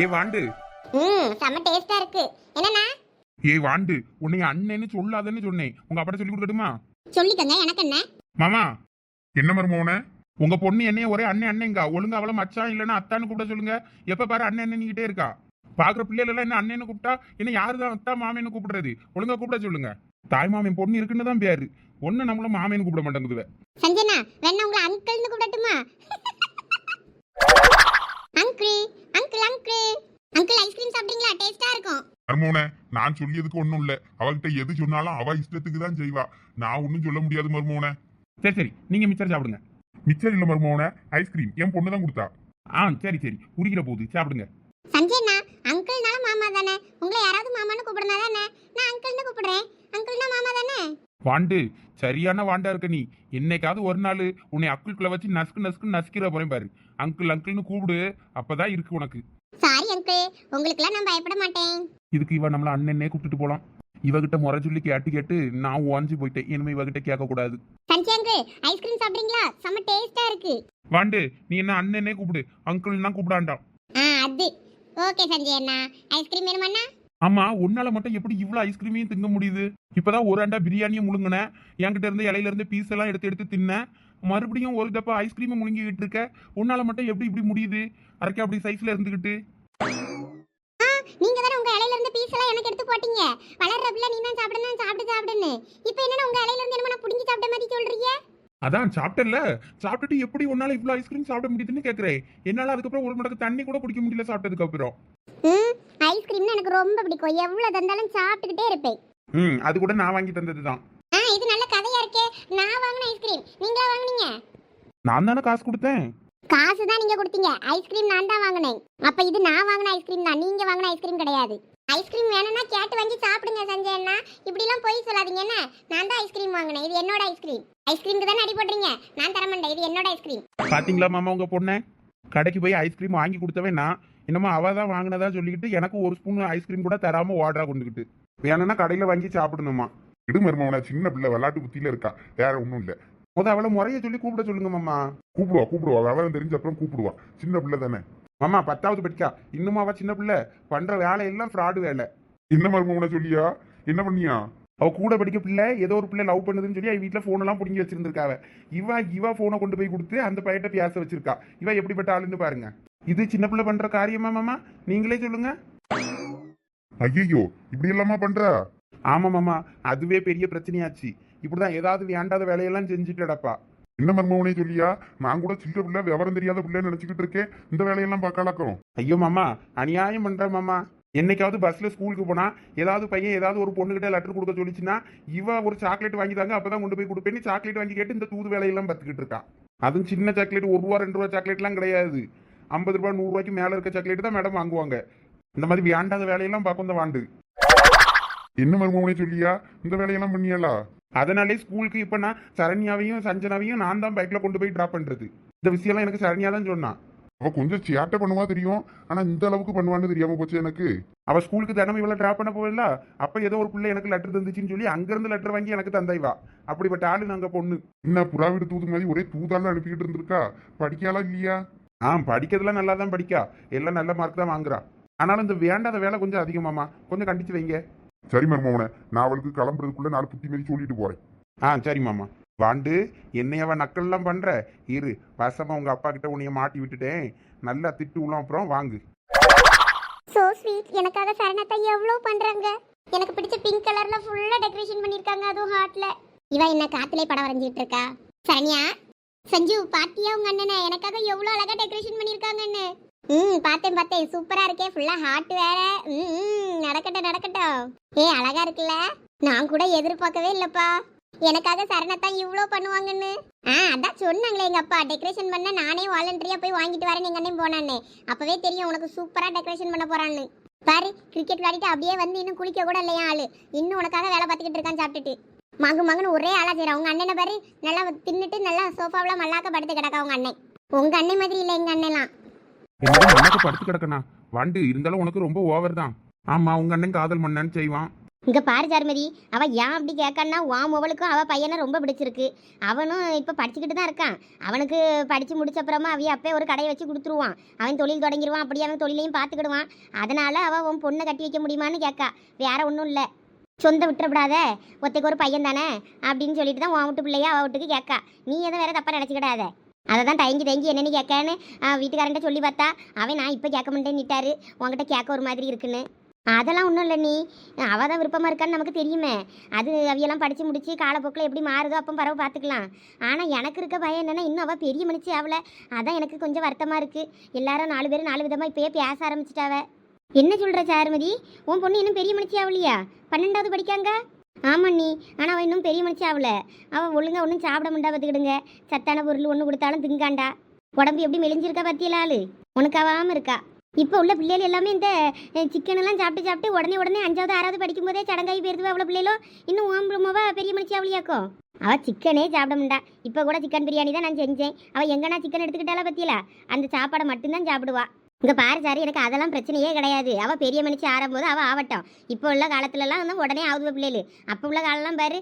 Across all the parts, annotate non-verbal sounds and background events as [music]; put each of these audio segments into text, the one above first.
ஏ வாண்டு. ம் செம்ம டேஸ்டா இருக்கு. என்னண்ணா? ஏ வாண்டு உன்னை அண்ணன்னு சொல்லாதன்னு சொன்னேன். உங்க அப்பா சொல்லி கொடுக்கட்டுமா? சொல்லிக்கங்க எனக்கு என்ன? மாமா என்ன மருமோன உங்க பொண்ணு என்னைய ஒரே அண்ணன் அண்ணன்ங்க ஒழுங்கா அவள மச்சான் இல்லைன்னா அத்தான்னு கூப்பிட சொல்லுங்க. எப்ப பாரு அண்ணன் அண்ணன்கிட்டே இருக்கா. பாக்குற பிள்ளைகள் எல்லாம் என்ன அண்ணன்னு கூப்பிட்டா என்ன யாரு தான் அத்தா மாமேன்னு கூப்பிடுறது? ஒழுங்கா கூப்பிட சொல்லுங்க. தாய் மாமன் பொண்ணு இருக்குன்னு தான் பேரு. ஒண்ணு நம்மள மாமேன்னு கூப்பிட மாட்டேங்குது சஞ்சனா வேணா உங்களை அங்கிள்னு கூப்பிடட்டுமா? [laughs] Uncle uncle uncle uncle ice cream சாப்பிட்டீங்களா? டேஸ்டா இருக்கும். மர்மோனே நான் சொல்லியதுக்கு ஒண்ணும் இல்ல. அவகிட்ட எது சொன்னாலும் அவ இஷ்டத்துக்கு தான் செய்வா. நான் ஒன்னும் சொல்ல முடியாது மர்மோனே. சரி சரி. நீங்க மிச்சர் சாப்பிடுங்க. மிச்சர் இல்ல மர்மோனே. ஐஸ்கிரீம் என் பொண்ணு தான் கொடுத்தா. ஆ சரி சரி. உரிக்கிற போகுது சாப்பிடுங்க. சஞ்சய்னா அங்கிள்னால மாமா தானே? உங்களை யாராவது மாமான்னு கூப்பிடுனா தானே? நான் அங்கிள்னு கூப்பிடுறேன். அங்கிள்னா மாமா தானே? வாண்டு சரியான வாண்டா இருக்க நீ. என்னைக்காவது ஒரு நாள் உன்னை அக்குள்குள்ள வச்சு நசுக்கு நசுக்கு நசுக்கிற போறேன் பாரு. அங்கிள் அங்கிள்னு கூப்பிடு. அப்பதான் இருக்கு உனக்கு. சாரி அங்கிள் உங்களுக்குலாம் நான் பயப்பட மாட்டேன். இதுக்கு இவ நம்மள அண்ணனே கூப்பிட்டுட்டு போலாம். இவகிட்ட முறை சொல்லி கேட்டு கேட்டு நான் ஓஞ்சி போயிட்டேன். இனிமே இவகிட்ட கேட்க கூடாது. சஞ்சய் அங்கிள் ஐஸ்கிரீம் சாப்பிட்றீங்களா? செம்ம டேஸ்டா இருக்கு. வாண்டு நீ என்ன அண்ணனே கூப்பிடு. அங்கிள்னா கூப்பிடாண்டாம். ஆ அது. ஓகே சஞ்சய் அண்ணா. ஐஸ்கிரீம் வேணுமாண்ணா? ஆமா உன்னால மட்டும் எப்படி இவ்வளவு ஐஸ்கிரீமையும் திங்க முடியுது? இப்பதான் ஒரு அண்டா பிரியாணியும் முழுங்கினேன் என்கிட்ட இருந்து இலையில இருந்து பீஸ் எல்லாம் எடுத்து எடுத்து தின்னேன் மறுபடியும் ஒரு டப்பா ஐஸ்கிரீமை முழுங்கிக்கிட்டு இருக்க. உன்னால மட்டும் எப்படி இப்படி முடியுது? அரைக்க அப்படி சைஸ்ல இருந்துகிட்டு. நீங்க தானே உங்க இலையில இருந்து பீஸ் எல்லாம் எனக்கு எடுத்து போட்டீங்க. வளர்ற பிள்ளை நீ தான் சாப்பிடணும் சாப்பிட்டு சாப்பிடுன்னு. இப்போ என்னன்னா உங்க இலையில இருந்து என்னமா புடிங்கி சாப்பிட்ட மாதிரி சொல்றீங்க? அதான் சாப்பிட்டல சாப்பிட்டுட்டு எப்படி உன்னால இவ்வளவு ஐஸ்கிரீம் சாப்பிட முடியுதுன்னு கேக்குறேன். என்னால அதுக்கப்புறம் ஒரு மடக்கு தண்ணி கூட குடிக்க முடியல சாப்பிட்டதுக்கு அப்புறம். ஐஸ்கிரீம்னா எனக்கு ரொம்ப பிடிக்கும். எவ்வளவு தந்தாலும் சாப்பிட்டுக்கிட்டே இருப்பேன். ம் அது கூட நான் வாங்கி தந்தது தான் ஆ இது நல்ல கதையா இருக்கே. நான் வாங்கின ஐஸ்கிரீம் நீங்களா வாங்குனீங்க? நான் தானே காசு கொடுத்தேன். காசு தான் நீங்க கொடுத்தீங்க. ஐஸ்கிரீம் நான் தான் வாங்கினேன். அப்ப இது நான் வாங்கின ஐஸ்கிரீம் தான். நீங்க வாங்கின ஐஸ்கிரீம் கிடையாது. ஐஸ்கிரீம் வேணும்னா கேட்டு வாங்கி சாப்பிடுங்க சஞ்சய் அண்ணா. இப்படி எல்லாம் போய் சொல்லாதீங்க என்ன? நான் தான் ஐஸ்கிரீம் வாங்கினேன். இது என்னோட ஐஸ்கிரீம் ஐஸ்கிரீம்க்கு தானே அடி போடுறீங்க? நான் தர மாட்டேன் இது என்னோட ஐஸ்கிரீம் பாத்தீங்களா மாமா உங்க பொண்ணை? கடைக்கு போய் ஐஸ்கிரீம் வாங்கி கொடுத்தவன் நான். என்னமோ அவ தான் வாங்கினதா சொல்லிக்கிட்டு எனக்கு ஒரு ஸ்பூன் ஐஸ்கிரீம் கூட தராம ஓடுறா கொண்டுக்கிட்டு வேணும்னா கடையில வாங்கி சாப்பிடணுமா? இடு சின்ன பிள்ளை விளாட்டு புத்தியில இருக்கா. வேற ஒண்ணும் இல்ல. முத அவளை முறைய சொல்லி கூப்பிட சொல்லுங்க மாமா. கூப்பிடுவா கூப்பிடுவா. விவரம் தெரிஞ்ச அப்புறம் கூப்பிடுவா. சின்ன பிள்ளை தானே. மாமா பத்தாவது படிக்கா. இன்னும் அவ சின்ன பிள்ளை? பண்ற வேலை எல்லாம் ஃப்ராடு வேலை. என்ன மர்மோனே சொல்லியா? என்ன பண்ணியா? அவ கூட படிக்க பிள்ளை ஏதோ ஒரு பிள்ளை லவ் பண்ணுதுன்னு சொல்லி அவ வீட்டுல போன் எல்லாம் பிடிங்கி வச்சிருந்திருக்காவ இவ இவ போனை கொண்டு போய் கொடுத்து அந்த பையட்ட பேச வச்சிருக்கா. இவ எப்படிப்பட்ட ஆளுன்னு பாருங்க. இது சின்ன பிள்ளை பண்ற காரியமா மாமா? நீங்களே சொல்லுங்க. ஐயோ இப்படி எல்லாமா பண்றா? ஆமா மாமா. அதுவே பெரிய பிரச்சனையாச்சு. இப்படிதான் ஏதாவது வேண்டாத வேலையெல்லாம் செஞ்சுட்டடப்பா. என்ன மர்மோனே சொல்லியா? நான் கூட சின்ன பிள்ளை விவரம் தெரியாத பிள்ளைன்னு நினைச்சுக்கிட்டு இருக்கேன். இந்த வேலையெல்லாம் பார்க்கலாக்கும் ஐயோ மாமா. அநியாயம் பண்ற மாமா. என்னைக்காவது பஸ்ல ஸ்கூலுக்கு போனா ஏதாவது பையன் ஏதாவது ஒரு பொண்ணுகிட்ட லெட்டர் கொடுக்க சொல்லிச்சுன்னா இவ ஒரு சாக்லேட் வாங்கி தாங்க அப்பதான் கொண்டு போய் கொடுப்பேன்னு சாக்லேட் வாங்கி கேட்டு இந்த தூது வேலையெல்லாம் பார்த்துக்கிட்டு இருக்கா. அதுவும் சின்ன சாக்லேட் ஒரு ரூபா ரெண்டு ரூபா சாக்லேட்லாம் கிடையாது. ஐம்பது ரூபா நூறு ரூபாய்க்கு மேல இருக்க சாக்லேட் தான் மேடம் வாங்குவாங்க. இந்த மாதிரி வேண்டாத வேலையெல்லாம் பார்க்கும் இந்த வாண்டு. என்ன மர்மோனே சொல்லியா? இந்த வேலையெல்லாம் பண்ணியாளா? அதனாலே ஸ்கூலுக்கு இப்ப நான் சரண்யாவையும் சஞ்சனாவையும் நான் தான் பைக்ல கொண்டு போய் டிராப் பண்றது. இந்த விஷயம்லாம் எனக்கு சரண்யா தான் சொன்னான் அவ கொஞ்சம் சேட்டை பண்ணுவா தெரியும். ஆனா இந்த அளவுக்கு பண்ணுவான்னு தெரியாம போச்சு எனக்கு. அவ ஸ்கூலுக்கு தினமும் இவ்வளவு டிராப் பண்ண போகல அப்ப ஏதோ ஒரு பிள்ளை எனக்கு லெட்டர் தந்துச்சுன்னு சொல்லி அங்கிருந்து லெட்டர் வாங்கி எனக்கு தந்தாய்வா. அப்படிப்பட்ட ஆளு நாங்க பொண்ணு. என்ன புறா வீடு தூது மாதிரி ஒரே தூதால அனுப்பிக்கிட்டு இருந்திருக்கா? படிக்காளா இல்லையா? ஆ படிக்கிறதுலாம் நல்லா தான் படிக்கா. எல்லாம் நல்ல மார்க் தான் வாங்குறா. ஆனாலும் இந்த வேண்டாத வேலை கொஞ்சம் அதிகமாமா கொஞ்சம் கண்டிச்சு வைங்க. சரி மர்மோனே நான் அவளுக்கு கிளம்புறதுக்குள்ள நாலு புத்தி மாதிரி சொல்லிட்டு போறேன். ஆ சரி மாமா வாண்டு என்னையவ நக்கல்லாம் பண்ற? இரு வசமா உங்க அப்பா கிட்ட உன்னைய மாட்டி விட்டுட்டேன். நல்லா திட்டு உள்ள அப்புறம் வாங்கு. சோ ஸ்வீட் எனக்காக சரணத்தை எவ்வளவு பண்றாங்க? எனக்கு பிடிச்ச பிங்க் கலர்ல ஃபுல்லா டெக்கரேஷன் பண்ணிருக்காங்க அதுவும் ஹார்ட்ல இவ என்ன காத்துலே படம் வரைஞ்சிட்டு இருக்கா? சரண்யா? சஞ்சு பாத்தியா உங்க அண்ணனை? எனக்காக எவ்வளவு அழகா டெக்கரேஷன் பண்ணிருக்காங்கன்னு ம் பார்த்தேன் பார்த்தேன். சூப்பரா இருக்கே. ஃபுல்லா ஹார்ட் வேற. ம் நடக்கட்டும் நடக்கட்டும். ஏ அழகா இருக்குல்ல? நான் கூட எதிர்பார்க்கவே இல்லப்பா. எனக்காக சரணத்தான் இவ்வளோ பண்ணுவாங்கன்னு. ஆ அதான் சொன்னாங்களே எங்கள் அப்பா. டெக்கரேஷன் பண்ண நானே வாலண்டரியா போய் வாங்கிட்டு வரேன் எங்கள் அண்ணன் போனான்னு. அப்போவே தெரியும் உனக்கு சூப்பராக டெக்கரேஷன் பண்ண போறான்னு. பாரு கிரிக்கெட் விளையாடிட்டு அப்படியே வந்து இன்னும் குளிக்க கூட இல்லையா ஆளு. இன்னும் உனக்காக வேலை பார்த்துக்கிட்டு இருக்கான் சாப்பிட்டுட்டு. மகு மகன் ஒரே ஆளா செய்யறான் உங்க அண்ணனை பாரு நல்லா தின்னுட்டு நல்லா சோஃபாவில் மல்லாக்க படுத்து கிடக்கா உங்க அண்ணன். உங்க அண்ணன் மாதிரி இல்லை எங்க அண்ணன்லாம். என்னது மண்ணக்கு படுத்து கிடக்கணா வாண்டு இருந்தாலும் உனக்கு ரொம்ப ஓவர் தான். ஆமா உங்க அண்ணன் காதல் மண்ணன்னு செய்வான். இங்க பாரு சாருமதி அவ ஏன் அப்படி கேட்கான்னா உன் மொபைலுக்கும் அவ பையனை ரொம்ப பிடிச்சிருக்கு. அவனும் இப்ப படிச்சுக்கிட்டு தான் இருக்கான். அவனுக்கு படிச்சு முடிச்ச அப்புறமா அவைய அப்பே ஒரு கடையை வச்சு கொடுத்துருவான். அவன் தொழில் தொடங்கிடுவான் அப்படி அவன் தொழிலையும் பார்த்துக்கிடுவான். அதனால அவ உன் பொண்ணை கட்டி வைக்க முடியுமான்னு கேட்கா வேற ஒன்றும் இல்லை. சொந்த விட்டுறப்படாத. ஒத்தைக்கு ஒரு பையன் தானே அப்படின்னு சொல்லிட்டு தான் உன் வீட்டு பிள்ளையா அவ வீட்டுக்கு கேட்கா. நீ எதுவும் வேற தப்பா நினச்சிக்கிடாத. அதை தான் தயங்கி தயங்கி என்னன்னு கேட்கான்னு வீட்டுக்காரன்ட்ட சொல்லி பார்த்தா அவன் நான் இப்போ கேட்க மாட்டேன்னுட்டாரு உங்ககிட்ட கேட்க ஒரு மாதிரி இருக்குன்னு. அதெல்லாம் ஒன்றும் இல்லை நீ. அவள் தான் விருப்பமாக இருக்கான்னு நமக்கு தெரியுமே. அது அவையெல்லாம் படித்து முடிச்சு காலப்போக்கில் எப்படி மாறுதோ அப்போ பரவ பார்த்துக்கலாம். ஆனால் எனக்கு இருக்க பயம் என்னென்னா இன்னும் அவள் பெரிய மனுச்சு அவளை அதான் எனக்கு கொஞ்சம் வருத்தமாக இருக்குது எல்லாரும் நாலு பேர் நாலு விதமாக இப்போயே பேச ஆரம்பிச்சிட்டாவே. என்ன சொல்கிற சாருமதி? உன் பொண்ணு இன்னும் பெரிய மனுஷி ஆகலையா பன்னெண்டாவது படிக்காங்க? ஆமாம் நீ ஆனால் அவள் இன்னும் பெரிய மனுஷி ஆகல அவள் ஒழுங்கா ஒன்றும் சாப்பிட முண்டா பார்த்துக்கிடுங்க. சத்தான பொருள் ஒன்று கொடுத்தாலும் திங்காண்டா. உடம்பு எப்படி மெலிஞ்சிருக்கா பத்தியல ஆளு? உனக்கு ஆகாமல் இருக்கா. இப்போ உள்ள பிள்ளைகள் எல்லாமே இந்த சிக்கன் எல்லாம் சாப்பிட்டு சாப்பிட்டு உடனே உடனே அஞ்சாவது ஆறாவது படிக்கும் போதே சடங்காகி போயிருது அவ்வளோ பிள்ளைகளோ? இன்னும் ஓம்புமாவா பெரிய மனுஷி அவளியாக்கும் அவள் சிக்கனே சாப்பிட முடியா இப்போ கூட சிக்கன் பிரியாணி தான் நான் செஞ்சேன். அவள் எங்கன்னா சிக்கன் எடுத்துக்கிட்டாலா பத்தியில? அந்த சாப்பாடை மட்டும்தான் சாப்பிடுவா. இங்கே பாரு சார் எனக்கு அதெல்லாம் பிரச்சனையே கிடையாது. அவள் பெரிய மனுச்சி ஆறும்போது அவள் ஆகட்டும் இப்போ உள்ள காலத்துலலாம் வந்து உடனே ஆகுது பிள்ளைகள். அப்போ உள்ள காலம்லாம் பாரு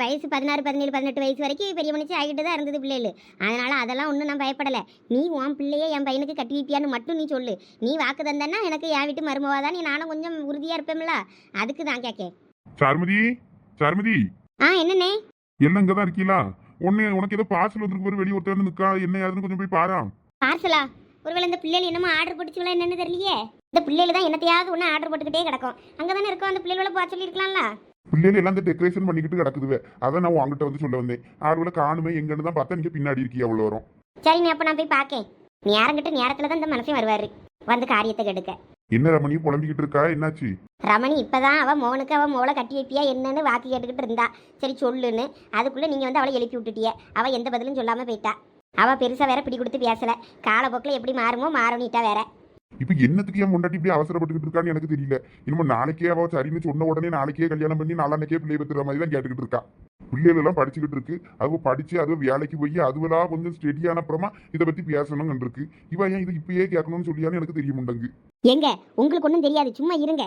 வயசு பதினாறு பதினேழு பதினெட்டு வயசு வரைக்கும் பெரிய மனுச்சி ஆகிட்டு தான் இருந்தது பிள்ளைகள். அதனால் அதெல்லாம் ஒன்றும் நான் பயப்படலை. நீ உன் பிள்ளைய என் பையனுக்கு கட்டி வைப்பியான்னு மட்டும் நீ சொல்லு. நீ வாக்கு தந்தன்னா எனக்கு என் வீட்டு மருமவா தான். நீ நானும் கொஞ்சம் உறுதியாக இருப்பேன்ல அதுக்கு தான் கேட்கேன் சாருமதி சாருமதி. ஆ என்னண்ணே? எல்லாம் இங்கதான் இருக்கீங்களா உன்னை உனக்கு ஏதோ பார்சல் வந்திருக்கு வெளியே ஒருத்தர் நிக்கா. என்ன யாருன்னு கொஞ்சம் போய் பாரா. பார்சலா ஒருவேளை இந்த பிள்ளைகள் என்னமோ ஆர்டர் போட்டுச்சுங்களா என்னன்னு தெரியலையே. இந்த பிள்ளைகள் தான் என்னத்தையாவது ஒன்று ஆர்டர் போட்டுக்கிட்டே கிடக்கும். அங்கே தானே இருக்கும் அந்த பிள்ளைகளோட போக சொல்லியிருக்கலாம்ல? பிள்ளைகள் எல்லாம் இந்த டெக்கரேஷன் பண்ணிக்கிட்டு கிடக்குதுவே. அதை நான் உங்ககிட்ட வந்து சொல்ல வந்தேன். ஆறுல காணுமே எங்கன்னு தான் பார்த்தா பின்னாடி இருக்கீங்க அவ்வளோ வரும் சரி அப்போ நான் போய் பார்க்கேன் நேரங்கிட்ட நேரத்தில் தான் இந்த மனசே வருவார். வந்து காரியத்தை கெடுக்க. என்ன ரமணி புலம்பிக்கிட்டு இருக்கா? என்னாச்சு? ரமணி இப்பதான் அவ மோனுக்கு அவ மோளை கட்டி வைப்பியா என்னன்னு வாக்கு கேட்டுக்கிட்டு இருந்தா. சரி சொல்லுன்னு. அதுக்குள்ள நீங்க வந்து அவளை எழுப்பி விட்டுட்டிய. அவ எந்த பதிலும் சொல்லாம போயிட்டா. அவ பெருசா வேற பிடி கொடுத்து பேசல. காலப்போக்கில் எப்படி மாறுமோ மாறணிட்டா வேற. இப்போ என்னத்துக்கு என் முன்னாடி இப்படி அவசரப்பட்டுக்கிட்டு இருக்கான்னு எனக்கு தெரியல. இனிமே நாளைக்கே அவ சரின்னு சொன்ன உடனே நாளைக்கே கல்யாணம் பண்ணி நாளான்னைக்கே பிள்ளை பெற்றுற மாதிரி தான் கேட்டுக்கிட்டு இருக்கா. பிள்ளைகள் எல்லாம் படிச்சுக்கிட்டு இருக்கு. அதுவும் படிச்சு அதுவும் வேலைக்கு போய் அதுவெல்லாம் கொஞ்சம் ஸ்டெடியான அப்புறமா இதை பத்தி பேசணும்னு இருக்கு. இவ ஏன் இது இப்பயே கேட்கணும்னு சொல்லியான்னு எனக்கு தெரிய முண்டங்கு எங்க? உங்களுக்கு ஒன்றும் தெரியாது. சும்மா இருங்க.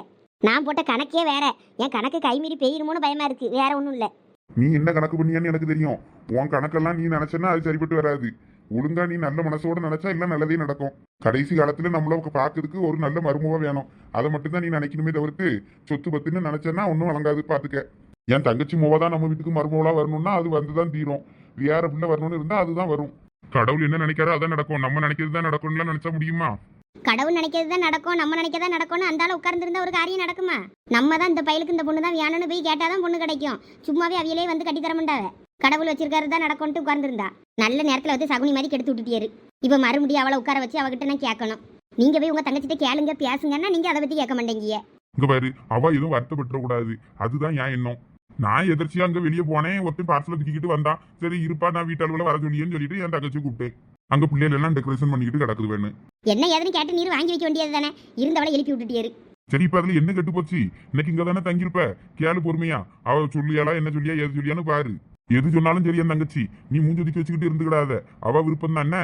நான் போட்ட கணக்கே வேற. என் கணக்கு கைமீறி பெய்யுமோன்னு பயமா இருக்கு. வேற ஒன்றும் இல்லை. நீ என்ன கணக்கு பண்ணியான்னு எனக்கு தெரியும். உன் கணக்கெல்லாம் நீ நினைச்சனா அது சரிப்பட்டு வராது. ஒழுங்கா நீ நல்ல மனசோட நினைச்சா எல்லாம் நல்லதே நடக்கும். கடைசி காலத்துல நம்மள பாக்குறதுக்கு ஒரு நல்ல மருமவா வேணும். அதை மட்டும்தான் நீ நினைக்கணுமே தவிர்த்து சொத்து பத்துன்னு நினைச்சேன்னா ஒன்றும் வழங்காது பாத்துக்க. என் தங்கச்சி மூவா தான் நம்ம வீட்டுக்கு மருமவளா வரணும்னா அது வந்துதான் தீரும். வேற பிள்ளை வரணும்னு இருந்தா அதுதான் வரும். கடவுள் என்ன நினைக்காரோ அதான் நடக்கும். நம்ம நினைக்கிறது தான் நடக்கும்லாம் நினைச்சா முடியுமா? கடவுள் நினைக்கிறது தான் நடக்கும் நம்ம நினைக்கதான் நடக்கும்னு அந்தால உட்கார்ந்துருந்தா ஒரு காரியம் நடக்குமா? நம்ம தான் இந்த பையலுக்கு இந்த பொண்ணு தான் வேணும்னு போய் கேட்டாதான் பொண்ணு கிடைக்கும். சும்மாவே அவையிலே வந்து கட்டி தர மாட்டாவ. கடவுள் வச்சிருக்காரு தான் நடக்கும்ட்டு உட்கார்ந்துருந்தா. நல்ல நேரத்துல வந்து சகுனி மாதிரி கெடுத்து விட்டுட்டியாரு. இப்ப மறுபடியும் அவளை உட்கார வச்சு அவகிட்ட நான் கேட்கணும். நீங்க போய் உங்க தங்கச்சிட்ட கேளுங்க பேசுங்கன்னா நீங்க அதை பத்தி கேட்க மாட்டேங்கிய. இங்க பாரு அவ எதுவும் வருத்தப்பட்டுற கூடாது. அதுதான் ஏன் எண்ணம். நான் எதிர்ச்சியா அங்க வெளியே போனேன். ஒருத்தன் பார்சல தூக்கிட்டு வந்தான் சரி இருப்பா நான் வீட்டாளுல வர சொல்லியேன்னு சொல்லிட்டு என் தங்கச்சி கூப்பிட்டேன். அங்க பிள்ளைகள் எல்லாம் டெக்கரேஷன் பண்ணிக்கிட்டு கிடக்குது வேணும் என்ன ஏதுன்னு கேட்டு நீர் வாங்கி வைக்க வேண்டியது தானே? இருந்தவளை எழுப்பி விட்டுட்டியாரு சரி இப்ப அதுல என்ன கெட்டு போச்சு? இன்னைக்கு இங்க தானே தங்கியிருப்ப? கேளு பொறுமையா. அவ சொல்லியாளா என்ன சொல்லியா எது சொல்லியான்னு பாரு. எது சொன்னாலும் சரி என் தங்கச்சி. நீ மூஞ்சதுக்கு வச்சுக்கிட்டு இருந்துக்கிடாத. அவ விருப்பம் தான் என்ன?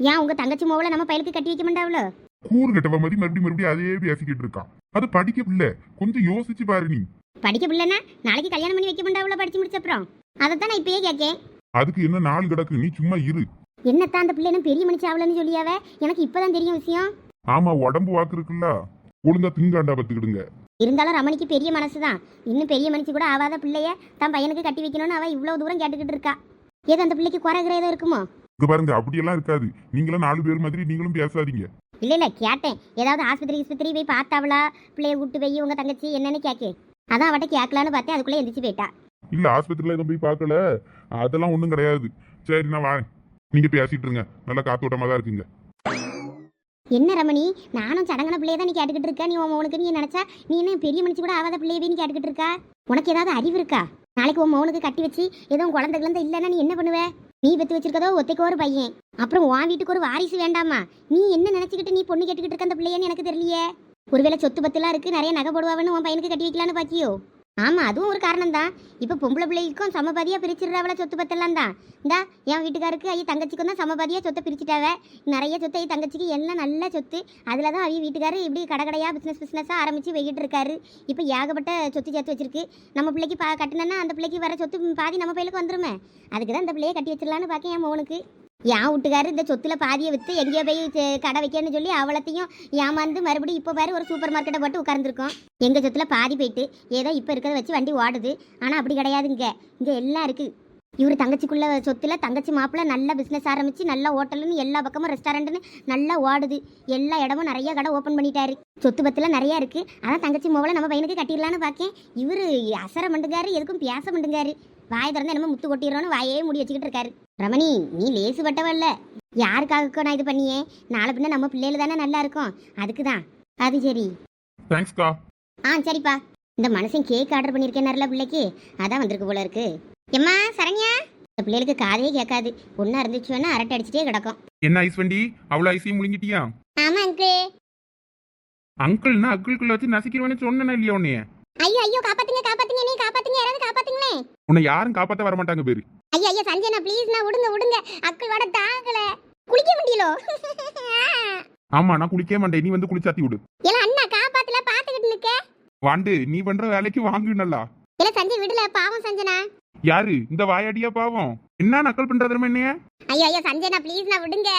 ஏன் உங்க தங்கச்சி மோவலை நம்ம பையலுக்கு கட்டி வைக்க மாட்டாவளோ? கூறு கெட்டவ மாதிரி மறுபடியும் மறுபடியும் அதே பேசிக்கிட்டு இருக்கான் அது படிக்க பிள்ளை கொஞ்சம் யோசிச்சு பாரு நீ. படிக்க பிள்ளைன்னா நாளைக்கு கல்யாணம் பண்ணி வைக்க மாட்டாவளோ படிச்சு முடிச்ச அப்புறம்? அதைத்தான் நான் இப்பயே கேட்கேன் அதுக்கு என்ன நாள் கிடக்கு? நீ சும்மா இரு. என்னத்தான் அந்த பிள்ளை என்ன பெரிய மனுச்சி ஆவலன்னு சொல்லியாவ? எனக்கு இப்பதான் தெரியும் விஷயம். ஆமா உடம்பு வாக்கு இருக்குல்ல. ஒழுங்கா திங்காண்டா பத்துக்கிடுங்க. இருந்தாலும் ரமணிக்கு பெரிய மனசு தான் இன்னும் பெரிய மனுஷி கூட ஆவாத பிள்ளைய தன் பையனுக்கு கட்டி வைக்கணும்னு அவ இவ்வளவு தூரம் கேட்டுக்கிட்டு இருக்கா. ஏதோ அந்த பிள்ளைக்கு குறைகிற ஏதோ இருக்குமோ? இங்க பாருங்க அப்படியெல்லாம் இருக்காது. நீங்களும் நாலு பேர் மாதிரி நீங்களும் பேசாதீங்க. இல்ல இல்ல கேட்டேன். ஏதாவது ஆஸ்பத்திரி ஆஸ்பத்திரி போய் பார்த்தாவளா? பிள்ளைய விட்டு போய் உங்க தங்கச்சி என்னன்னு கேக்கே அதான் அவட்ட கேட்கலான்னு பார்த்தேன் அதுக்குள்ள எந்திரிச்சு போயிட்டா. இல்ல ஆஸ்பத்திரியில எதுவும் போய் பார்க்கல. அதெல்லாம் ஒண்ணும் கிடையாது. சரி நான் வரேன். நீங்க பேசிட்டு இருங்க. நல்லா காத்தோட்டமா தான் இருக்குங்க. என்ன ரமணி நானும் சடங்கான பிள்ளைய தான் நீ கேட்டுக்கிட்டு இருக்க. நீ உன் மௌனுக்கு நீ நினைச்சா? நீ என்ன பெரிய மனுஷி கூட ஆகாத பிள்ளையவே நீ கேட்டுக்கிட்டு இருக்கா? உனக்கு ஏதாவது அறிவு இருக்கா? நாளைக்கு உன் மௌனுக்கு கட்டி வச்சு உன் குழந்தை குழந்தை இல்லைன்னா நீ என்ன பண்ணுவ? நீ பெத்து வச்சிருக்கதோ ஒத்தைக்கு ஒரு பையன். அப்புறம் உன் வீட்டுக்கு ஒரு வாரிசு வேண்டாமா? நீ என்ன நினைச்சுக்கிட்டு நீ பொண்ணு கேட்டுக்கிட்டு இருக்க அந்த பிள்ளையன்னு எனக்கு தெரியலையே. ஒருவேளை சொத்து பத்துலாம் இருக்கு நிறைய நகை போடுவான்னு உன் பையனுக்கு கட்டி வைக்கலான்னு பாக்கியோ ஆமா அதுவும் ஒரு காரணம் தான் இப்போ பொம்பளை பிள்ளைக்கும் சமபாதியா பிரிச்சிடுறாவல சொத்து பத்தெல்லாம் தான் இந்தா என் வீட்டுக்காருக்கு ஐய தங்கச்சிக்கும் தான் சமபாதியா சொத்தை பிரிச்சுட்டாவ? நிறைய சொத்து ஐய தங்கச்சிக்கு எல்லாம் நல்ல சொத்து. அதில் தான் அவங்க வீட்டுக்காரு இப்படி கடை கடையாக பிஸ்னஸ் பிஸ்னஸாக ஆரம்பித்து வெயிட்டு இருக்காரு இப்போ ஏகப்பட்ட சொத்து சேர்த்து வச்சிருக்கு. நம்ம பிள்ளைக்கு பா கட்டினா அந்த பிள்ளைக்கு வர சொத்து பாதி நம்ம பையனுக்கு வந்துருமே. அதுக்கு தான் இந்த பிள்ளையை கட்டி வச்சிடலான்னு பார்க்க என் மோனுக்கு என் வீட்டுக்காரு இந்த சொத்துல பாதியை விற்று எங்கேயோ போய் செ- கடை வைக்கன்னு சொல்லி அவளத்தையும் ஏமாந்து மறுபடியும் இப்போ பாரு ஒரு சூப்பர் மார்க்கெட்டை போட்டு உட்கார்ந்துருக்கோம். எங்கள் சொத்துல பாதி போயிட்டு ஏதோ இப்போ இருக்கிறத வச்சு வண்டி ஓடுது. ஆனால் அப்படி கிடையாது இங்கே. இங்கே எல்லாம் இருக்குது இவர் தங்கச்சிக்குள்ள சொத்துல தங்கச்சி மாப்பிள்ள நல்ல பிஸ்னஸ் ஆரம்பிச்சு நல்லா ஹோட்டலுன்னு எல்லா பக்கமும் ரெஸ்டாரண்ட்னு நல்லா ஓடுது. எல்லா இடமும் நிறைய கடை ஓப்பன் பண்ணிட்டாரு. சொத்து பத்துல நிறைய இருக்கு. அதான் தங்கச்சி மோவலை நம்ம பையனுக்கு கட்டிடலான்னு பார்க்கேன் இவரு அசர மண்டுங்காரு எதுக்கும் பேச மண்டுங்காரு. வாயை திறந்து என்னமோ முத்து கொட்டிடுறோன்னு வாயே முடி வச்சுக்கிட்டு இருக்காரு. ரமணி நீ லேசு பட்டவல்ல யாருக்காக நான் இது பண்ணியே? நாளை பின்ன நம்ம பிள்ளைகள் தானே நல்லா இருக்கும். அதுக்கு தான் அது சரி. தேங்க்ஸ்க்கா. ஆ சரிப்பா. இந்த மனுஷன் கேக் ஆர்டர் பண்ணியிருக்கேன் நல்ல பிள்ளைக்கு. அதான் வந்திருக்கு போல இருக்கு. எம்மா சரண்யா? இந்த பிள்ளைகளுக்கு காதே கேட்காது. ஒன்றா இருந்துச்சு வேணா அரட்டை அடிச்சுட்டே கிடக்கும். என்ன ஐஸ் வண்டி அவ்வளோ ஐஸையும் முழுங்கிட்டியா? ஆமா அங்கிள் அங்கிள்னா அங்கிள்குள்ள வச்சு நசிக்கிறவனே சொன்னேனா இல்லையா உன்னைய? ஐயோ ஐயோ காப்பாத்துங்க காப்பாத்துங்க நீ காப்பாத்துங்க யாராவது காப்பாத்துங்களே. உன்னை யாரும் காப்பாத்த வர மாட்டாங்க பேரு. ஐயோ ஐயோ சஞ்சனா ப்ளீஸ் நான் விடுங்க விடுங்க. அக்கள் வட தாங்கல. குளிக்க முடியலோ ஆமா நான் குளிக்கவே மாட்டேன். நீ வந்து குளிச்சாத்தி விடு. இல்ல அண்ணா காப்பாத்துல பாத்துக்கிட்டு நிக்க. வாண்டு நீ பண்ற வேலைக்கு வாங்கு நல்லா. இல்ல சஞ்சய் விடல பாவம் சஞ்சனா. யாரு? இந்த வாயாடியா பாவம்? என்ன நக்கல் பண்ற தெரியுமா என்னைய? ஐயோ ஐயோ சஞ்சனா ப்ளீஸ் நான் விடுங்க.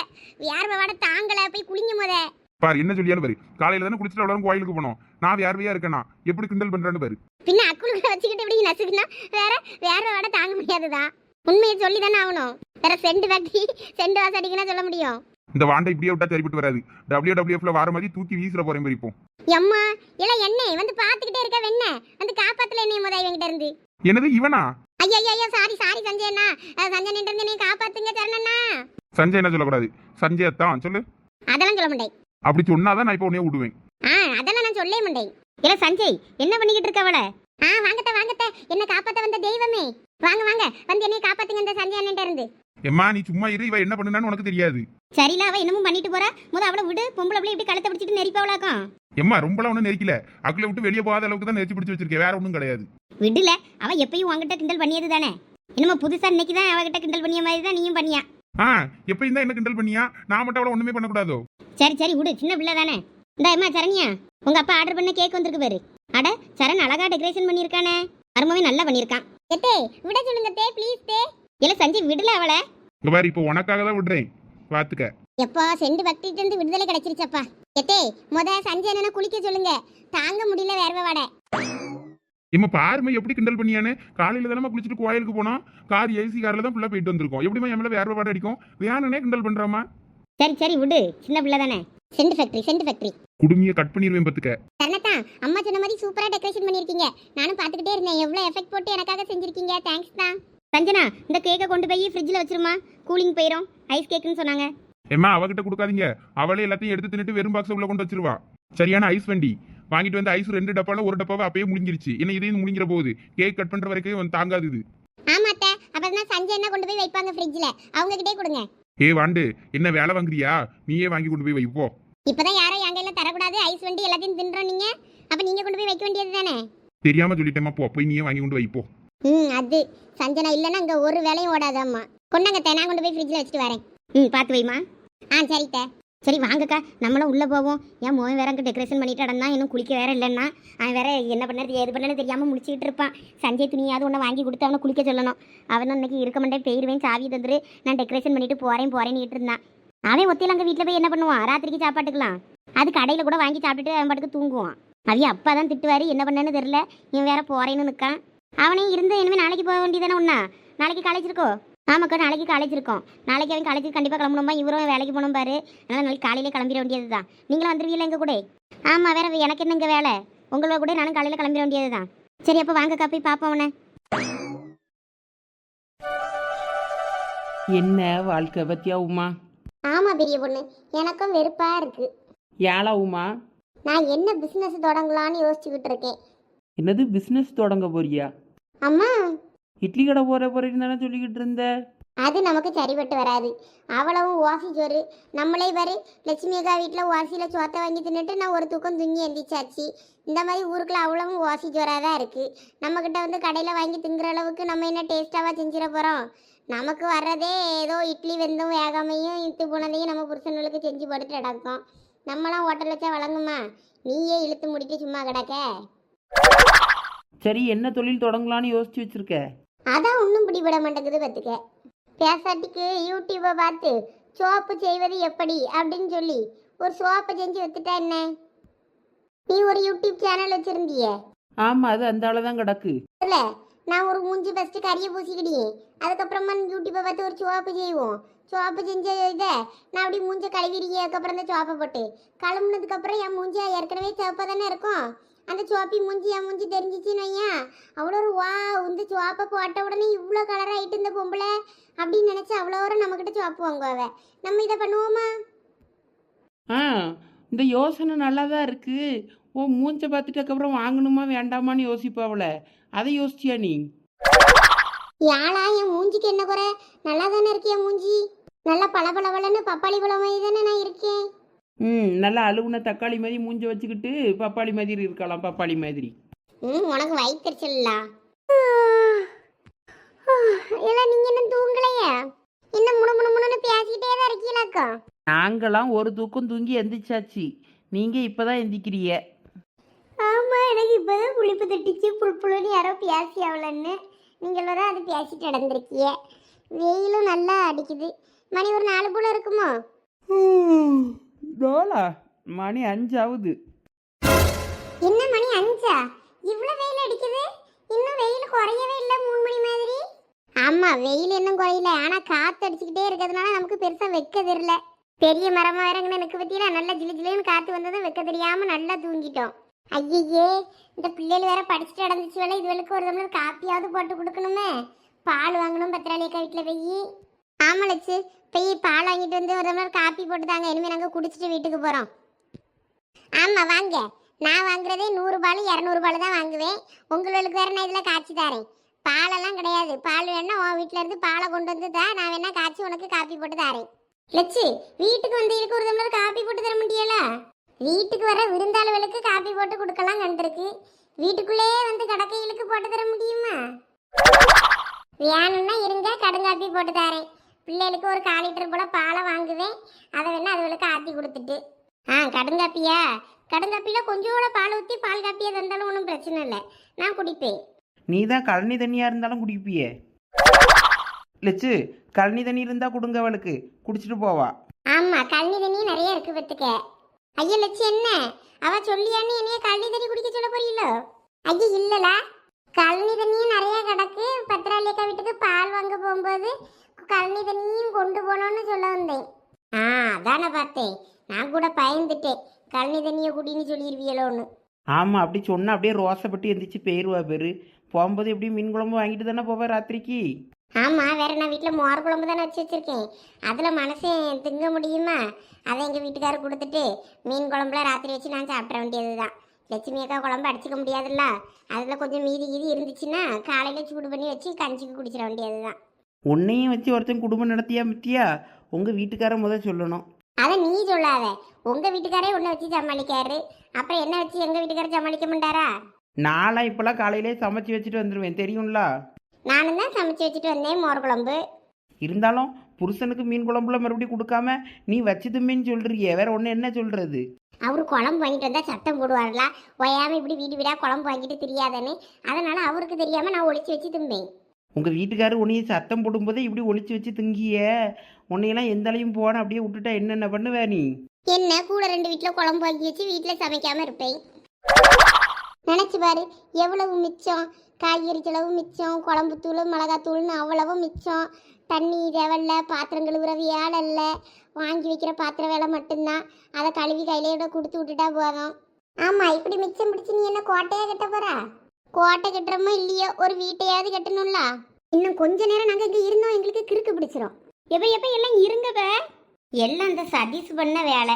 யார் வட தாங்கல போய் குளிங்க முத. பாரு என்ன சொல்லியாலும் பாரு. காலையில தானே குளிச்சுட்டு எல்லாரும் கோயிலுக்கு போனோம். நான் வேர்வையா இருக்கேனா? எப்படி கிண்டல் பண்றான்னு பாரு. பின்ன அக்குளுக்குள்ள வச்சுக்கிட்டு இப்படி நசுக்குனா? வேற வேற வட தாங்க முடியாதுதான் உண்மையை சொல்லி தானே ஆகணும். வேற செண்டு வாட்டி செண்டு வாசம் அடிக்கனா சொல்ல முடியும். இந்த வாண்டை இப்படியே விட்டா சரிப்பட்டு வராது. டபிள்யூ டபிள்யூஎஃப்ல வர மாதிரி தூக்கி வீசுற போறேன் பாரு இப்போ. எம்மா இல்ல என்ன வந்து பாத்துக்கிட்டே இருக்க வெண்ண. வந்து காப்பாத்துல என்ன முத இவங்கிட்ட இருந்து. என்னது இவனா? ஐயோ ஐயோ சாரி சாரி சஞ்சய் அண்ணா. சஞ்சய் நின்று இருந்து நீ காப்பாத்துங்க சரணண்ணா சஞ்சய் என்ன சொல்லக்கூடாது? சஞ்சய் தான் சொல்லு. அதெல்லாம் சொல்ல மாட்டேன். அப்படி சொன்னாதான் நான் இப்போ உன்னைய விடுவேன். சொல்லே மாட்டேன் இல்ல சஞ்சய் என்ன பண்ணிக்கிட்டு இருக்க அவள? ஆ வாங்கத்த வாங்கத்த. என்ன காப்பாத்த வந்த தெய்வமே. வாங்க வாங்க. வந்து என்னை காப்பாத்துங்க இந்த சஞ்சய் அண்ணன்ட்ட இருந்து. எம்மா நீ சும்மா இரு. இவ என்ன பண்ணுனான்னு உனக்கு தெரியாது. சரில அவ என்னமோ பண்ணிட்டு போறா. முத அவளை விடு. பொம்பளை பிள்ளை இப்படி கழுத்தை பிடிச்சிட்டு நெரிப்பாவளாக்கும். எம்மா ரொம்பலாம் ஒன்றும் நெரிக்கல. அக்குள்ள விட்டு வெளியே போகாத அளவுக்கு தான் நெரிச்சு பிடிச்சி வச்சிருக்கேன் வேற ஒன்றும் கிடையாது. விடுல. அவ எப்பயும் உன்கிட்ட கிண்டல் பண்ணியது தானே. என்னமோ புதுசா இன்னைக்கு தான் அவகிட்ட கிண்டல் பண்ணிய மாதிரி தான் நீயும் பண்ணியா. ஆ எப்பயும் தான் என்ன கிண்டல் பண்ணியா? நான் மட்டும் அவளை ஒண்ணுமே பண்ணக்கூடாதோ? சரி சரி விடு. சின்ன பிள்ளை தானே. இந்த அம்மா சரண்யா உங்க அப்பா ஆர்டர் பண்ண கேக் வந்திருக்கு பாரு. அட சரண் அழகா டெக்கரேஷன் பண்ணியிருக்கானே. மருமவே நல்லா பண்ணியிருக்கான். எத்தே விட சொல்லுங்க தே ப்ளீஸ் தே. இல்ல சஞ்சய் விடல அவளை. இங்க பாரு இப்போ உனக்காக தான் விடுறேன். பாத்துக்க. எப்பா செண்டு பக்திட்டு இருந்து விடுதலை கிடைச்சிருச்சப்பா. எத்தே முத சஞ்சய் என்ன குளிக்க சொல்லுங்க. தாங்க முடியல வேர்வை வாட. இம்மா பாருமா எப்படி கிண்டல் பண்ணியானே. காலையில தானே குளிச்சுட்டு கோயிலுக்கு போனோம். கார் ஏசி கார்ல தான் ஃபுல்லா போயிட்டு வந்திருக்கோம். எப்படிமா என் மேல வேற பாடம் அடிக்கும்? வேணுனே கிண்டல் பண்றாமா சரி சரி விடு. சின்ன பிள்ளை தானே. செண்டு ஃபேக்டரி செண்டு ஃபேக்டரி குடுமிய கட் பண்ணிடுவேன் பத்துக்க சரணத்தா அம்மா சொன்ன மாதிரி சூப்பரா டெக்கரேஷன் பண்ணிருக்கீங்க நானும் பார்த்துக்கிட்டே இருந்தேன். எவ்வளவு எஃபெக்ட் போட்டு எனக்காக செஞ்சிருக்கீங்க? தேங்க்ஸ் தான். சஞ்சனா இந்த கேக்கை கொண்டு போய் ஃப்ரிட்ஜில் வச்சிருமா? கூலிங் போயிடும் ஐஸ் கேக்குன்னு சொன்னாங்க. ஏம்மா அவகிட்ட கொடுக்காதீங்க. அவளே எல்லாத்தையும் எடுத்து தின்னுட்டு வெறும் பாக்ஸ் உள்ள கொண்டு வச்சிருவா. சரியான ஐஸ் வண்டி. வாங்கிட்டு வந்து ஐஸ் ரெண்டு டப்பால ஒரு டப்பாவை அப்பயே முழுங்கிருச்சு. இன்னும் இதையும் முழுங்கிற போகுது. கேக் கட் பண்ற வரைக்கும் தாங்காது இது. ஆமா அத்தை. அப்பதான் சஞ்சய் என்ன கொண்டு போய் வைப்பாங்க ஃப்ரிட்ஜில் அவங்க கிட்டே கொடுங்க. ஏ வாண்டு. என்ன வேலை வாங்குறியா? நீயே வாங்கி கொண்டு போய் வை போ. இப்பதான் யாரும் என் கையில தரக்கூடாது. ஐஸ் வண்டி எல்லாத்தையும் தின்றோம் நீங்க. அப்ப நீங்க கொண்டு போய் வைக்க வேண்டியது தானே? தெரியாம சொல்லிட்டேம்மா போ. போய் நீயே வாங்கி கொண்டு வை போ. ம் அது. சஞ்சனா இல்லைன்னா அங்க ஒரு வேலையும் ஓடாதாம்மா. கொண்டாங்க நான் கொண்டு போய் ஃப்ரிட்ஜில் வச்சுட்டு வரேன். ம் பார்த்து வைமா ஆ சரித்த. சரி வாங்கக்கா. நம்மளும் உள்ளே போவோம். என் மோன் வேற அங்கே டெக்கரேஷன் பண்ணிட்டு இடம்னா இன்னும் குளிக்க வேற இல்லைன்னா. அவன் வேற என்ன பண்ணது ஏது பண்ணனு தெரியாமல் முடிச்சுக்கிட்டு இருப்பான். சஞ்சய் துணியாவது ஒன்று வாங்கி கொடுத்து அவனை குளிக்க சொல்லணும். அவனும் இன்னைக்கு இருக்க மாட்டேன் போயிடுவேன் சாவி தந்துரு. நான் டெக்கரேஷன் பண்ணிட்டு போறேன் போறேன்னு இருந்தான். அவன் ஒத்தையில் அங்கே வீட்டில் போய் என்ன பண்ணுவான்? ராத்திரிக்கு சாப்பாட்டுக்கலாம் அது கடையில் கூட வாங்கி சாப்பிட்டுட்டு அவன் பாட்டுக்கு தூங்குவான். அவைய அப்பா தான் திட்டுவாரு. என்ன பண்ணேன்னு தெரில இவன் வேற போறேன்னு நிற்கான் அவனே இருந்து இனிமேல் நாளைக்கு போக வேண்டியதானே ஒன்றா நாளைக்கு காலேஜ் இருக்கோ? ஆமாக்கா நாளைக்கு காலேஜ் நாளைக்கு அவன் காலேஜுக்கு கண்டிப்பாக கிளம்பணும்பா. இவரும் வேலைக்கு போகணும் பாரு. அதனால் நாளைக்கு காலையிலே கிளம்பிட வேண்டியது தான் நீங்களும் வந்துருவீங்களா எங்கள் கூட? ஆமாம் வேற எனக்கு என்ன இங்கே வேலை? உங்களோட கூட நானும் காலையில் கிளம்பிட வேண்டியது தான் சரி அப்போ வாங்கக்கா போய் பார்ப்போம் அவனை. என்ன வாழ்க்கை பத்தியா உமா? ஆமாம் பெரிய பொண்ணு. எனக்கும் வெறுப்பாக இருக்கு. ஏழா உமா. நான் என்ன பிஸ்னஸ் தொடங்கலான்னு யோசிச்சுக்கிட்டு இருக்கேன். என்னது பிஸ்னஸ் தொடங்க போறியா? அம்மா. இட்லி கடை போற போறேன்னு தானே சொல்லிக்கிட்டு இருந்த? அது நமக்கு சரிப்பட்டு வராது. அவ்வளவும் ஓசி சோறு. நம்மளே பாரு லட்சுமி அக்கா வீட்டில் ஓசியில் சோத்தை வாங்கி தின்னுட்டு நான் ஒரு தூக்கம் தூங்கி எந்திரிச்சாச்சு. இந்த மாதிரி ஊருக்குள்ள அவ்வளவும் ஓசி சோறாக தான் இருக்குது நம்மக்கிட்ட வந்து கடையில் வாங்கி திங்குற அளவுக்கு நம்ம என்ன டேஸ்ட்டாக செஞ்சிட போகிறோம் நமக்கு வர்றதே ஏதோ இட்லி வெந்தும் வேகாமையும் இத்து போனதையும் நம்ம புருஷன்களுக்கு செஞ்சு போட்டுட்டு கிடக்கும் நம்மளாம் ஹோட்டல் வச்சா வழங்குமா? நீயே இழுத்து முடிட்டு சும்மா கிடக்க? சரி என்ன தொழில் தொடங்கலான்னு யோசிச்சு வச்சிருக்க? அதான் ஒன்றும் பிடிபட மாட்டேங்குது பார்த்துக்க பேசாட்டிக்கு யூடியூப்பை பார்த்து சோப்பு செய்வது எப்படி அப்படின்னு சொல்லி ஒரு சோப்பை செஞ்சு வித்துட்டா என்ன? நீ ஒரு யூடியூப் சேனல் வச்சிருந்தியே. ஆமாம் அது அந்த தான் கிடக்கு. இல்ல நான் ஒரு மூஞ்சி ஃபஸ்ட்டு கறியை பூசிக்கிடியே அதுக்கப்புறமா யூடியூப்பை பார்த்து ஒரு சுவாப்பு செய்வோம். சுவாப்பு செஞ்ச இதை நான் அப்படி மூஞ்ச கழுவிடியே அதுக்கப்புறம் தான் சோப்பை போட்டு கிளம்புனதுக்கப்புறம் என் மூஞ்சி ஏற்கனவே சிவப்பாக தானே இருக்கும். அந்த சுவாப்பி மூஞ்சி என் மூஞ்சி தெரிஞ்சிச்சின்னு வையன். அவ்வளோ ஒரு வா இந்த சுவாப்பை போட்ட உடனே இவ்வளோ கலர் ஆகிட்டு இந்த பொம்பளை அப்படின்னு நினச்சி அவ்வளோ ஒரு நம்மக்கிட்ட சுவாப்பு வாங்குவாவ. நம்ம இதை பண்ணுவோமா? ஆ இந்த யோசனை நல்லா தான் இருக்குது ஓ மூஞ்ச பார்த்துட்டக்கப்புறம் வாங்கணுமா வேண்டாமான்னு யோசிப்பாவல அதை யோசிச்சியா நீ? யாழா என் மூஞ்சிக்கு என்ன குறை? நல்லா தானே இருக்கே மூஞ்சி? நல்லா பளபளபளன்னு பப்பாளி பழம் மாதிரி தானே நான் இருக்கேன். ம் நல்லா அழுகுன தக்காளி மாதிரி மூஞ்ச வச்சுக்கிட்டு பப்பாளி மாதிரி இருக்கலாம் பப்பாளி மாதிரி. ம் உனக்கு வயிற்றுச்சல்ல இல்லை நீங்க இன்னும் தூங்கலையா? இன்னும் முணு முணு முணுன்னு பேசிக்கிட்டே தான் இருக்கீங்களாக்கா? நாங்களாம் ஒரு தூக்கம் தூங்கி எந்திரிச்சாச்சு. நீங்கள் இப்போ தான் எந்திக்கிறிய ஆமா எனக்கு இப்பதான் புளிப்பு தட்டிச்சு. புல் புல்லுன்னு யாரோ பேசி அவளன்னு. நீங்கள் வர அது பேசிட்டு நடந்திருக்கிய. வெயிலும் நல்லா அடிக்குது. மணி ஒரு நாலு போல இருக்குமோ? டோலா மணி அஞ்சாவது. என்ன மணி அஞ்சா? இவ்வளோ வெயில் அடிக்குது? இன்னும் வெயில் குறையவே இல்லை மூணு மணி மாதிரி? ஆமா வெயில் இன்னும் குறையல. ஆனா காத்து அடிச்சுக்கிட்டே இருக்கிறதுனால நமக்கு பெருசா வெக்க தெரியல. பெரிய மரமா இறங்குன எனக்கு பத்தியில நல்லா ஜிலு ஜிலுன்னு காத்து வந்ததும் வெக்க தெரியாம நல்லா தூங்கிட்டோம். ஐயே இந்த பிள்ளைகள் வேற படிச்சுட்டு நடந்துச்சு வேலை இதுவளுக்கு ஒரு டம்ளர் காப்பியாவது போட்டு கொடுக்கணுமே. பால் வாங்கணும் பத்திராளியக்கா வீட்டில் போய். ஆமலச்சு போய் பால் வாங்கிட்டு வந்து ஒரு டம்ளர் காப்பி போட்டு தாங்க இனிமேல் நாங்கள் குடிச்சிட்டு வீட்டுக்கு போகிறோம் ஆமாம் வாங்க. நான் வாங்குறதே நூறு பால் இரநூறு பால் தான் வாங்குவேன். உங்களுக்கு வேற நான் இதில் காய்ச்சி தரேன். பாலெல்லாம் கிடையாது. பால் வேணா உன் வீட்டிலேருந்து பாலை கொண்டு வந்து தான் நான் வேணா காய்ச்சி உனக்கு காப்பி போட்டு தரேன். லட்சு வீட்டுக்கு வந்து இதுக்கு ஒரு தமிழர் காப்பி போட்டு தர முடியல? வீட்டுக்கு வர விருந்தாளர்களுக்கு காப்பி போட்டு கொடுக்கலாம் கண்டிருக்கு. வீட்டுக்குள்ளே வந்து கடக்கைகளுக்கு போட்டு தர முடியுமா? வேணும்னா இருங்க கடுங்காப்பி போட்டு தரேன். பிள்ளைகளுக்கு ஒரு கால் லிட்டர் போல பாலை வாங்குவேன். அதை வேணா அதுகளுக்கு ஆற்றி கொடுத்துட்டு. ஆ கடுங்காப்பியா கடுங்காப்பியில் கூட பால் ஊற்றி பால் காப்பியாக தந்தாலும் ஒன்றும் பிரச்சனை இல்லை. நான் குடிப்பேன். நீ தான் கழனி தண்ணியாக இருந்தாலும் குடிப்பியே. லட்சு கழனி தண்ணி இருந்தால் கொடுங்க அவளுக்கு. குடிச்சிட்டு போவா. ஆமா கழனி தண்ணி நிறைய இருக்கு பத்துக்க ஐயா லட்சு என்ன? அவ சொல்லியான்னு என்னைய கழனி தண்ணி குடிக்க சொல்ல போறீங்களோ? ஐயா இல்லலா. கழனி தண்ணியும் நிறைய கிடக்கு. பத்திராளியக்கா வீட்டுக்கு பால் வாங்க போகும்போது கழனி தண்ணியும் கொண்டு போனோம்னு சொல்ல வந்தேன். ஆ அதானே பார்த்தேன். நான் கூட பயந்துட்டேன். கழனி தண்ணியை குடின்னு சொல்லிடுவீங்களோன்னு ஆமாம் அப்படி சொன்னால் அப்படியே ரோசப்பட்டு எந்திரிச்சு போயிடுவா பேர். போகும்போது எப்படியும் மீன் குழம்பு வாங்கிட்டு தானே போவேன் ராத்திரிக்கு? ஆமா வேற நான் வீட்டில் மோர் குழம்பு தானே வச்சு வச்சிருக்கேன். அதில் மனசேன் திங்க முடியுமா? அதை எங்கள் வீட்டுக்காரர் கொடுத்துட்டு மீன் குழம்புல ராத்திரி வச்சு நான் சாப்பிட வேண்டியது தான் லட்சுமி அக்கா குழம்பு அடிச்சுக்க முடியாதுல்ல? அதில் கொஞ்சம் மீதி கீதி இருந்துச்சுன்னா காலையில் சூடு பண்ணி வச்சு கஞ்சிக்கு குடிச்சிட வேண்டியது தான் உன்னையும் வச்சு ஒருத்தன் குடும்பம் நடத்தியா மித்தியா? உங்கள் வீட்டுக்காரன் முதல் சொல்லணும். அதை நீ சொல்லாத. உங்கள் வீட்டுக்காரே உன்னை வச்சு சமாளிக்காரு. அப்புறம் என்ன வச்சு எங்கள் வீட்டுக்காரர் சமாளிக்க மாட்டாரா? நான்லாம் இப்போலாம் காலையிலே சமைச்சு வச்சுட்டு வந்துடுவேன் தெரியும்ல? நானும் தான் சமைச்சு வச்சுட்டு வந்தேன் மோர் குழம்பு. இருந்தாலும் புருஷனுக்கு மீன் குழம்புல மறுபடியும் கொடுக்காம நீ வச்சது மீன் சொல்றியே வேற ஒன்று என்ன சொல்றது? அவர் குழம்பு வாங்கிட்டு வந்தா சத்தம் போடுவார்ல? ஒயாம இப்படி வீடு வீடா குழம்பு வாங்கிட்டு தெரியாதன்னு. அதனால அவருக்கு தெரியாம நான் ஒளிச்சு வச்சு தும்பேன். உங்கள் வீட்டுக்காரர் உன்னைய சத்தம் போடும்போதே இப்படி ஒளிச்சு வச்சு திங்கிய. உன்னையெல்லாம் எந்த அலையும் போன அப்படியே விட்டுட்டா என்னென்ன பண்ணுவ நீ? என்ன கூட ரெண்டு வீட்ல குழம்பு வாங்கி வச்சு வீட்ல சமைக்காம இருப்பேன். நினச்சி பாரு எவ்வளவு மிச்சம்? காய்கறி செலவு மிச்சம் குழம்பு தூள் மிளகாத்தூள்னு அவ்வளவு மிச்சம். தண்ணி தேவையில்ல பாத்திரம் கழுவுற வேலை இல்லை வாங்கி வைக்கிற பாத்திர வேலை மட்டும்தான். அதை கழுவி கையிலையோட கொடுத்து விட்டுட்டா போதும். ஆமாம் இப்படி மிச்சம் பிடிச்சி நீ என்ன கோட்டையாக கட்ட போகிற கோட்டை கட்டுறமோ இல்லையோ ஒரு வீட்டையாவது கட்டணும்ல? இன்னும் கொஞ்ச நேரம் நாங்கள் இங்கே இருந்தோம் எங்களுக்கு கிறுக்கு பிடிச்சிரும். எப்போ எப்போ எல்லாம் இருங்கத எல்லாம் அந்த சதீஷ் பண்ண வேலை.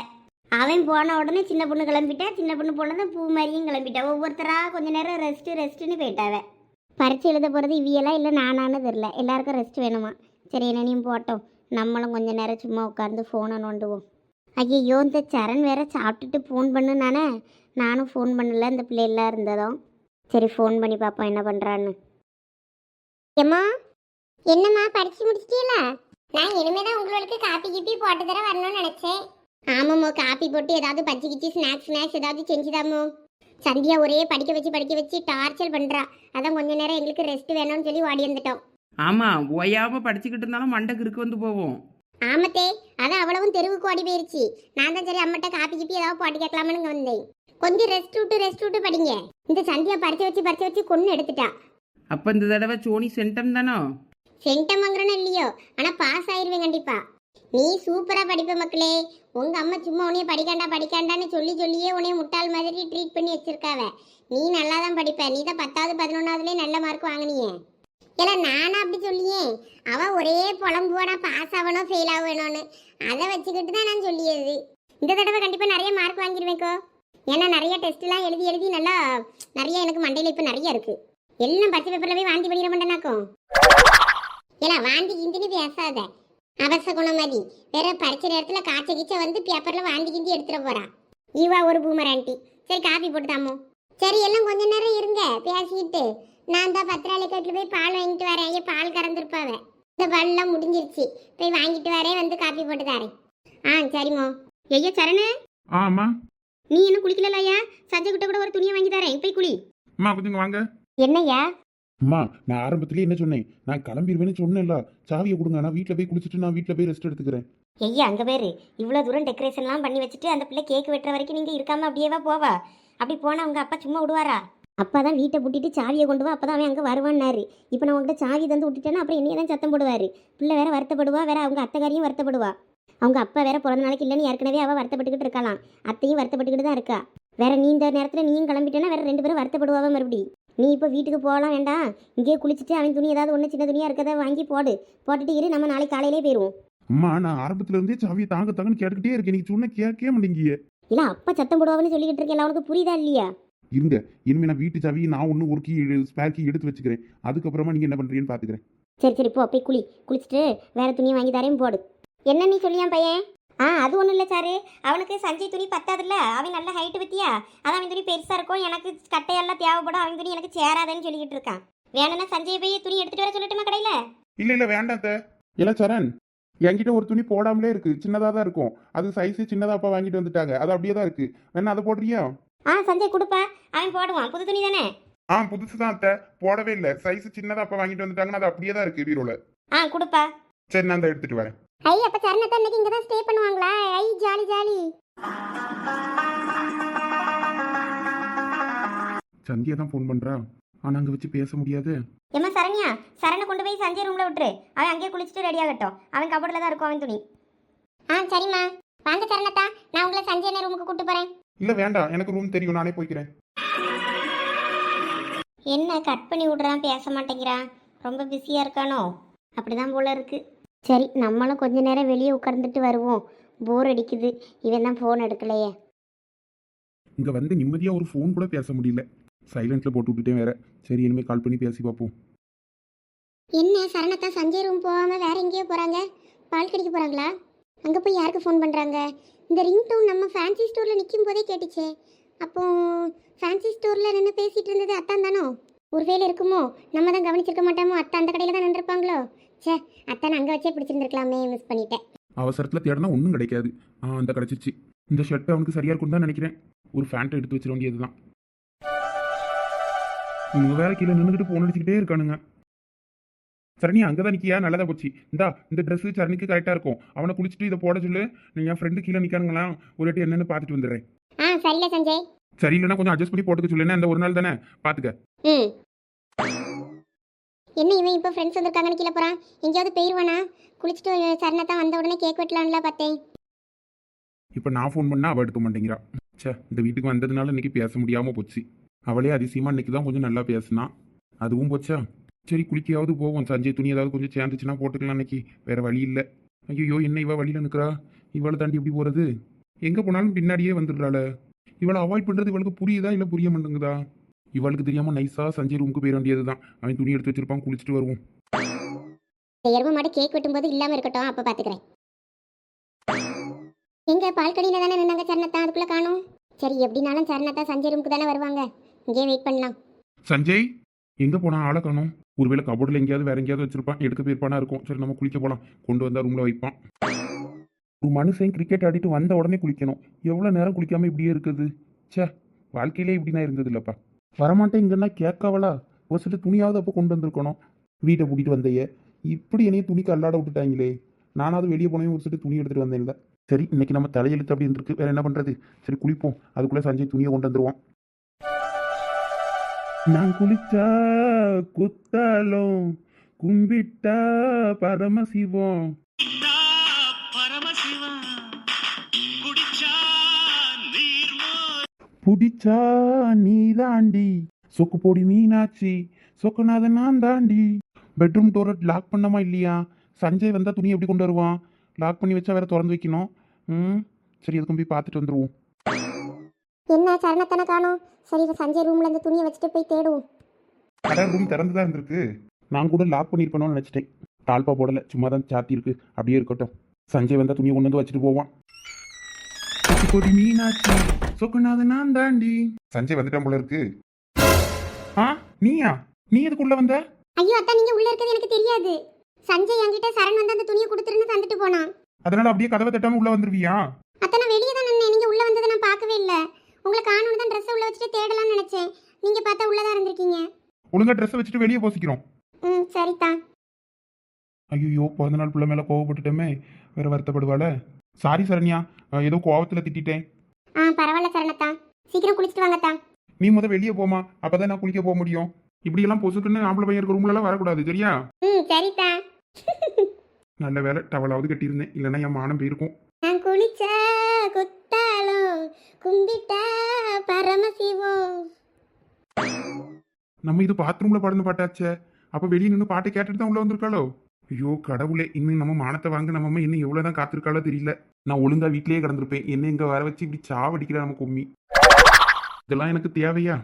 அவன் போன உடனே சின்ன பொண்ணு கிளம்பிட்டா சின்ன பொண்ணு போனதும் பூ மாதிரியும் கிளம்பிட்டா. ஒவ்வொருத்தரா கொஞ்ச நேரம் ரெஸ்ட் ரெஸ்ட்டுன்னு போயிட்டாவ. பரிச்சு எழுத போகிறது இவியெல்லாம் இல்லை நானான்னு தெரில எல்லாருக்கும் ரெஸ்ட் வேணுமா? சரி என்னனையும் போட்டோம். நம்மளும் கொஞ்ச நேரம் சும்மா உட்காந்து ஃபோனை நோண்டுவோம். ஐயோ இந்த சரண் வேற சாப்பிட்டுட்டு ஃபோன் பண்ணுனானே. நானும் ஃபோன் பண்ணல இந்த பிள்ளைலாம் இருந்ததும் சரி ஃபோன் பண்ணி பார்ப்போம் என்ன பண்ணுறான்னு ஏம்மா? என்னம்மா படித்து முடிச்சிட்டீங்களா நான் இனிமேதான் உங்களுக்கு காப்பி கிப்பி போட்டு தர வரணும்னு நினச்சேன். ஆமாம்மா காப்பி போட்டு ஏதாவது பச்சை கிச்சி ஸ்நாக்ஸ் ஸ்நாக்ஸ் ஏதாவது செஞ்சுதாமோ சந்தியா ஒரே படிக்க வச்சு படிக்க வச்சு டார்ச்சர் பண்றா. அதான் கொஞ்ச நேரம் எங்களுக்கு ரெஸ்ட் வேணும்னு சொல்லி ஓடி வந்துட்டோம். ஆமாம் ஓயாமல் படிச்சுக்கிட்டு இருந்தாலும் மண்டைக்கு இருக்கு வந்து போவோம் ஆமத்தே அதான் அவ்வளவும் தெருவுக்கு ஓடி போயிருச்சு. நான் தான் சரி அம்மட்ட காப்பி கிப்பி ஏதாவது போட்டு கேட்கலாம்னு இங்க வந்தேன். கொஞ்சம் ரெஸ்ட் விட்டு ரெஸ்ட் விட்டு படிங்க. இந்த சந்தியா பறிச்சு வச்சு பறிச்சு வச்சு கொண்டு எடுத்துட்டா. அப்போ இந்த தடவை சோனி சென்டம் தானோ? சென்டம் வாங்குறனோ இல்லையோ? ஆனா பாஸ் ஆயிருவேன் கண்டிப்பா. நீ சூப்பரா படிப்ப மக்களே. உங்க அம்மா சும்மா உன்னைய படிக்காண்டா படிக்காண்டான்னு சொல்லி சொல்லியே உன்னைய முட்டாள் மாதிரி ட்ரீட் பண்ணி வச்சிருக்காவ. நீ நல்லா தான் படிப்ப. நீ தான் பத்தாவது பதினொன்னாவதுலயே நல்ல மார்க் வாங்கினியே. ஏன்னா நானும் அப்படி சொல்லியே. அவ ஒரே புலம்புவானா பாஸ் ஆகணும் ஃபெயில் ஆகணும்னு அதை வச்சுக்கிட்டு தான் நான் சொல்லியது. இந்த தடவை கண்டிப்பா நிறைய மார்க் வாங்கிடுவேக்கோ ஏன்னா நிறைய டெஸ்ட்லாம் எழுதி எழுதி நல்லா நிறைய எனக்கு மண்டையில் இப்போ நிறைய இருக்கு. எல்லாம் பச்சை பேப்பரில் போய் வாந்தி பண்ணிட மாட்டேனாக்கும் ஏன்னா வாந்தி கிந்தினு பேசாத. அவச குணமதி. வேற பரிச்சை நேரத்துல காய்ச்ச கீச்ச வந்து பேப்பர்ல வாந்தி கிந்தி எடுத்துட போறா. ஈவா ஒரு பூமர் ஆண்டி சரி காபி போட்டு தாமோ சரி எல்லாம் கொஞ்ச நேரம் இருங்க பேசிக்கிட்டு. நான் தான் பத்திராளி கட்டில் போய் பால் வாங்கிட்டு வரேன். ஐயா பால் கறந்துருப்பாவ. இந்த பால்லாம் முடிஞ்சிருச்சு. போய் வாங்கிட்டு வரேன் வந்து காபி போட்டு தரேன். ஆ சரிம்மா. ஐயா சரணு. ஆமா நீ என்ன குளிக்கல ஐயா? சஞ்சய் கிட்ட கூட ஒரு துணியை வாங்கி தரேன். போய் குளி. அம்மா கொஞ்சம் வாங்க. என்னய்யா? அம்மா நான் ஆரம்பத்திலேயே என்ன சொன்னேன்? நான் கிளம்பிடுவேன்னு சொன்னேன்ல. சாவியை கொடுங்க. நான் வீட்டில் போய் குளிச்சுட்டு நான் வீட்டில் போய் ரெஸ்ட் எடுத்துக்கிறேன். ஐயா அங்கே பேர். இவ்வளோ தூரம் டெக்கரேஷன்லாம் பண்ணி வச்சுட்டு அந்த பிள்ளை கேக் வெட்டுற வரைக்கும் நீங்கள் இருக்காம அப்படியேவா போவா அப்படி போனால் உங்கள் அப்பா சும்மா விடுவாரா? அப்பா தான் வீட்டை பூட்டிட்டு சாவியை கொண்டு வா அப்போ தான் அவன் அங்கே வருவான்னாரு. இப்போ நான் உங்கள்கிட்ட சாவி தந்து விட்டுட்டேன்னா அப்புறம் என்னைய தான் சத்தம் போடுவார். பிள்ளை வேற வருத்தப்படுவா வேற அவங்க அத்தைக்காரியும் வருத்தப்படுவா. அவங்க அப்பா வேற பிறந்த நாளைக்கு இல்லைன்னு ஏற்கனவே அவள் வருத்தப்பட்டுக்கிட்டு இருக்கலாம் அத்தையும் வருத்தப்பட்டுக்கிட்டு தான் இருக்கா. வேற நீ இந்த நேரத்தில் நீயும் கிளம்பிட்டேன்னா வேற ரெண்டு பேரும் வருத்தப்படுவாவ மறுபடி நீ இப்போ வீட்டுக்கு போகலாம் வேண்டாம் இங்கேயே குளிச்சுட்டு அவன் துணி ஏதாவது ஒன்று சின்ன துணியாக இருக்கதை வாங்கி போடு. போட்டுட்டு இரு நம்ம நாளைக்கு காலையிலே போயிடுவோம் அம்மா நான் ஆரம்பத்துல இருந்தே சாவியை தாங்க தாங்கன்னு கேட்டுக்கிட்டே இருக்கேன். நீங்க சொன்ன கேட்கவே மாட்டேங்கிய. இல்ல அப்பா சத்தம் போடுவான்னு சொல்லிக்கிட்டு இருக்கேன் உனக்கு புரியுதா இல்லையா? இருங்க இனிமே நான் வீட்டு சாவி நான் ஒன்று ஒரு கீ ஸ்பேர் கீ எடுத்து வச்சுக்கிறேன். அதுக்கப்புறமா நீங்க என்ன பண்றீங்கன்னு பாத்துக்கிறேன். சரி சரி போ போய் குளி. குளிச்சுட்டு வேற துணியை வாங்கி தரேன் போடு. என்ன நீ சொல்லியான் பையன்? ஆ அது ஒன்றும் இல்லை சாரு. அவனுக்கு சஞ்சய் துணி பத்தாதுல்ல? அவன் நல்ல ஹைட்டு பத்தியா அதான் அவன் துணி பெருசாக இருக்கும். எனக்கு கட்டையெல்லாம் தேவைப்படும். அவன் துணி எனக்கு சேராதேன்னு சொல்லிக்கிட்டு இருக்கான். வேணும்னா சஞ்சய் போய் துணி எடுத்துட்டு வர சொல்லட்டுமா கடையில்? இல்ல இல்ல வேண்டாம் அத்தை. இல்ல சரண். என்கிட்ட ஒரு துணி போடாமலே இருக்கு. சின்னதா தான் இருக்கும். அது சைஸ் சின்னதா அப்பா வாங்கிட்டு வந்துட்டாங்க. அது அப்படியே தான் இருக்கு. வேணா அதை போடுறியா? ஆ சஞ்சய் கொடுப்பா. அவன் போடுவான். புது துணி தானே? ஆ புதுசு தான் அத்தை. போடவே இல்லை. சைஸ் சின்னதா அப்பா வாங்கிட்டு வந்துட்டாங்கன்னு அது அப்படியே தான் இருக்கு பீரோல ஆ கொடுப்பா. சரி நான் அதை எடுத்துட்டு வரேன். ஐ அப்ப சரணத்தை இன்னைக்கு இங்க தான் ஸ்டே பண்ணுவாங்களா? ஐ ஜாலி ஜாலி. சந்தியா தான் ஃபோன் பண்றா. ஆனா அங்க வச்சு பேச முடியாது. ஏம்மா சரண்யா சரணை கொண்டு போய் சஞ்சய் ரூம்ல விட்டுரு. அவன் அங்கேயே குளிச்சுட்டு ரெடி ஆகட்டும். அவன் கபோர்டில் தான் இருக்கும் அவன் துணி. ஆ சரிம்மா. வாங்க சரணத்தா நான் உங்களை சஞ்சய் ரூமுக்கு கூட்டு போறேன். இல்ல வேண்டாம். எனக்கு ரூம் தெரியும். நானே போய்க்கிறேன். என்ன கட் பண்ணி விடுறான் பேச மாட்டேங்கிறான். ரொம்ப பிஸியா இருக்கானோ? அப்படிதான் போல இருக்கு. சரி நம்மளும் கொஞ்ச நேரம் வெளியே உட்கார்ந்துட்டு வருவோம். போர் அடிக்குது. இவன் தான் ஃபோன் எடுக்கலையே. இங்க வந்து நிம்மதியா ஒரு ஃபோன் கூட பேச முடியல. சைலண்ட்ல போட்டு விட்டுட்டேன் வேற. சரி இனிமே கால் பண்ணி பேசி பார்ப்போம் என்ன சரணத்தா சஞ்சய் ரூம் போகாம வேற எங்கேயோ போறாங்க? பால் கடிக்க போறாங்களா? அங்க போய் யாருக்கு ஃபோன் பண்றாங்க? இந்த ரிங் டோன் நம்ம ஃபேன்சி ஸ்டோர்ல நிற்கும் போதே கேட்டுச்சே. அப்போ ஃபேன்சி ஸ்டோர்ல நின்று பேசிட்டு இருந்தது அத்தான் தானோ? ஒருவேளை இருக்குமோ? நம்ம தான் கவனிச்சிருக்க மாட்டோமோ? அத்தை அந்த கடையில தான் நின்றுருப்பாங்களோ? ச்சே அத்தான் அங்க வச்சே பிடிச்சிருந்துருக்கலாமே மிஸ் பண்ணிட்டேன். அவசரத்துல தேடினா ஒன்றும் கிடைக்காது. ஆ அந்த கிடைச்சிச்சு. இந்த ஷர்ட் அவனுக்கு சரியா இருக்கும் தான் நினைக்கிறேன். ஒரு ஃபேண்ட்டை எடுத்து வச்சிட வேண்டியதுதான். இவங்க வேற கீழே நின்றுக்கிட்டு போன் அடிச்சுக்கிட்டே இருக்கானுங்க. சரணி அங்கதான் நிக்கியா? நல்லதா போச்சு. இந்தா இந்த Dress சரணிக்கு கரெக்டா இருக்கும். அவனை குளிச்சுட்டு இதை போட சொல்லு. நீ என் ஃப்ரெண்டு கீழே நிக்கானுங்களா? ஒரு வாட்டி என்னன்னு பார்த்துட்டு வந்துடுறேன். ஆ சரியில்ல சஞ்சய். சரியில்லைன்னா கொஞ்சம் அட்ஜஸ்ட் பண்ணி போட்டுக்க சொல்லு என்ன இந்த ஒரு நாள் தானே? பாத்துக்க ம். என்ன இவன் இப்போ ஃப்ரெண்ட்ஸ் வந்திருக்காங்கன்னு கீழே போகிறான் எங்கேயாவது போயிடுவானா குளிச்சுட்டு சரணத்தான் வந்த உடனே கேக் வெட்டலாம்ல பார்த்தேன். இப்போ நான் ஃபோன் பண்ணால் அவள் எடுக்க மாட்டேங்கிறா. சே இந்த வீட்டுக்கு வந்ததுனால இன்னைக்கு பேச முடியாமல் போச்சு. அவளே அதிசயமாக இன்னைக்கு தான் கொஞ்சம் நல்லா பேசினா. அதுவும் போச்சா? சரி குளிக்கையாவது போவோம். சஞ்சய் துணி ஏதாவது கொஞ்சம் சேர்ந்துச்சுன்னா போட்டுக்கலாம் இன்னைக்கு. வேறு வழி இல்லை. ஐயோ என்ன இவள் வழியில் நிற்கிறா இவளை தாண்டி எப்படி போகிறது எங்கே போனாலும் பின்னாடியே வந்துடுறாள. இவளை அவாய்ட் பண்ணுறது இவளுக்கு புரியுதா இல்லை புரிய மாட்டேங்குதா? இவளுக்கு தெரியாம நைஸா சஞ்சய் ரூமுக்கு போயிட வேண்டியதுதான். அவன் துணி எடுத்து வச்சிருப்பான் குளிச்சுட்டு வருவோம். எருமை மாடு கேக் வெட்டும்போது இல்லாம இருக்கட்டும் அப்ப பாத்துக்கிறேன். எங்க பால்கனியில தானே நின்னாங்க சரணத்தா? அதுக்குள்ள காணும். சரி எப்படினாலும் சரணத்தா சஞ்சய் ரூமுக்கு தானே வருவாங்க. இங்கே வெயிட் பண்ணலாம். சஞ்சய் எங்க போனா ஆளை காணோம்? ஒருவேளை கபோர்டில் எங்கேயாவது வேற எங்கேயாவது வச்சிருப்பான் எடுக்க போயிருப்பானா இருக்கும். சரி நம்ம குளிக்க போலாம். கொண்டு வந்தா ரூம்ல வைப்பான். ஒரு மனுஷன் கிரிக்கெட் ஆடிட்டு வந்த உடனே குளிக்கணும். எவ்வளோ நேரம் குளிக்காம இப்படியே இருக்குது? ச்சே வாழ்க்கையிலே இப்படிலாம் இருந்தது இல்லப்பா வரமாட்டேன் இங்கன்னா கேட்கவளா? ஒரு சில துணியாவது அப்போ கொண்டு வந்திருக்கணும். வீட்டை பூட்டிட்டு வந்தையே. இப்படி என்னைய துணிக்கு அல்லாட விட்டுட்டாங்களே. நானாவது வெளியே போனவே ஒரு சில துணி எடுத்துட்டு வந்தேன்ல. சரி இன்னைக்கு நம்ம தலையெழுத்து அப்படி இருந்திருக்கு. வேற என்ன பண்றது? சரி குளிப்போம். அதுக்குள்ள சஞ்சய் துணியை கொண்டு வந்துடுவோம் நான் குளிச்சா குத்தாலும் கும்பிட்டா பரமசிவம். புடிச்சா நீ தாண்டி சொக்கு பொடி மீனாச்சி சொக்குநாதன் நான் தாண்டி பெட்ரூம் டோரை லாக் பண்ணமா இல்லையா? சஞ்சய் வந்தா துணி எப்படி கொண்டு வருவான்? லாக் பண்ணி வச்சா வேற திறந்து வைக்கணும். ம் சரி அதுக்கும் போய் பார்த்துட்டு வந்துருவோம். என்ன சரணத்தனை காணும்? சரி சஞ்சய் ரூம்ல இந்த துணியை வச்சுட்டு போய் தேடுவோம். கடை ரூம் திறந்து தான் இருந்திருக்கு. நான் கூட லாக் பண்ணியிருப்பேனோன்னு நினச்சிட்டேன். தாழ்பா போடல சும்மா தான் சாத்தி இருக்கு. அப்படியே இருக்கட்டும். சஞ்சய் வந்தா துணியை கொண்டு வந்து வச்சுட்டு போவான். மீனாட்சி. சொக்குநாத நான் தாண்டி. சஞ்சய் வந்துட்டான் போல இருக்கு. ஆ நீயா? நீ எதுக்குள்ள வந்த? ஐயோ அத்தா நீங்க உள்ள இருக்கிறது எனக்கு தெரியாது. சஞ்சய் என்கிட்ட சரண் வந்து அந்த துணியை கொடுத்துருன்னு தந்துட்டு போனான். அதனால அப்படியே கதவை தட்டாம உள்ள வந்துருவியா? அத்தனை வெளியே தான் நின்னேன். நீங்க உள்ள வந்ததை நான் பார்க்கவே இல்லை. உங்களை காணணும் தான் ட்ரெஸ் உள்ள வச்சுட்டு தேடலாம்னு நினைச்சேன். நீங்க பார்த்தா உள்ளதான் இருந்திருக்கீங்க. ஒழுங்கா ட்ரெஸ் வச்சுட்டு வெளியே போசிக்கிறோம். ம் சரிதா ஐயோ பிறந்த நாள் பிள்ளை மேல கோவப்பட்டுட்டோமே. வேற வருத்தப்படுவாள. சாரி சரண்யா. ஏதோ கோவத்துல திட்டிட்டேன். ஆ பரவாயில்ல. சீக்கிரம் குளிச்சுட்டு வாங்கத்தா நீ முத வெளியே போமா அப்பதான் நான் குளிக்க போக முடியும். இப்படி எல்லாம் பொசுக்குன்னு ஆம்பளை பையன் இருக்க ரூம்ல எல்லாம் வரக்கூடாது சரியா? ம் சரிதா நல்ல வேலை டவலாவது கட்டியிருந்தேன். இல்லைன்னா என் மானம் போயிருக்கும். நான் குளிச்சா குத்தாலும் கும்பிட்டா பரமசிவம் நம்ம இது பாத்ரூம்ல பாடுன பாட்டாச்சே. அப்ப வெளியே நின்று பாட்டை கேட்டுட்டு தான் உள்ள வந்திருக்காளோ? ஐயோ கடவுளே இன்னும் நம்ம மானத்தை வாங்க நம்ம அம்மா இன்னும் எவ்வளவுதான் காத்திருக்காளோ தெரியல. நான் ஒழுங்கா வீட்லயே கிடந்திருப்பேன். என்ன இங்க வர வச்சு இப்படி சாவடிக்கிற நம்ம கும்மி. இதெல்லாம் எனக்கு தேவையா?